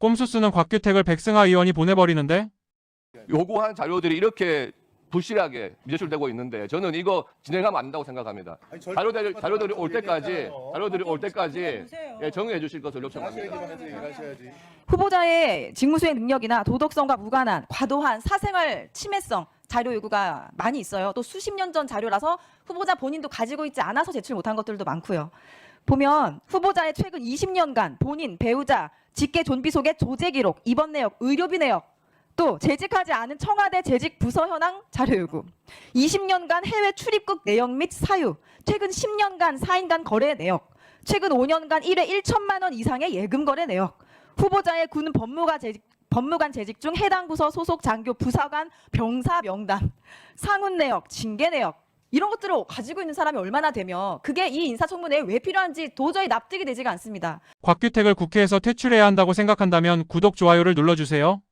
꼼수 쓰는 곽규택을 백승하 의원이 보내버리는데 요구한 자료들이 이렇게 부실하게 미제출되고 있는데 저는 이거 진행하면 안 된다고 생각합니다. 아니, 절- 자료들이 자료들이 올 때까지. 자료들이 올 때까지 주세요. 예, 정리해 주실 것을 요청합니다. 얘기만 해서 얘기하셔야지. 후보자의 직무수행 능력이나 도덕성과 무관한 과도한 사생활 침해성 자료 요구가 많이 있어요. 또 수십 년 전 자료라서 후보자 본인도 가지고 있지 않아서 제출 못한 것들도 많고요. 보면 후보자의 최근 20년간 본인, 배우자, 직계 존비 속의 조제 기록, 입원 내역, 의료비 내역, 또 재직하지 않은 청와대 재직 부서 현황 자료 요구, 20년간 해외 출입국 내역 및 사유, 최근 10년간 4인 간 거래 내역, 최근 5년간 1회 1천만 원 이상의 예금 거래 내역, 후보자의 군 법무관 재직, 법무관 재직 중 해당 부서 소속 장교 부사관 병사 명단, 상훈 내역, 징계 내역 이런 것들을 가지고 있는 사람이 얼마나 되면 그게 이 인사청문회에 왜 필요한지 도저히 납득이 되지가 않습니다. 곽규택을 국회에서 퇴출해야 한다고 생각한다면 구독, 좋아요를 눌러주세요.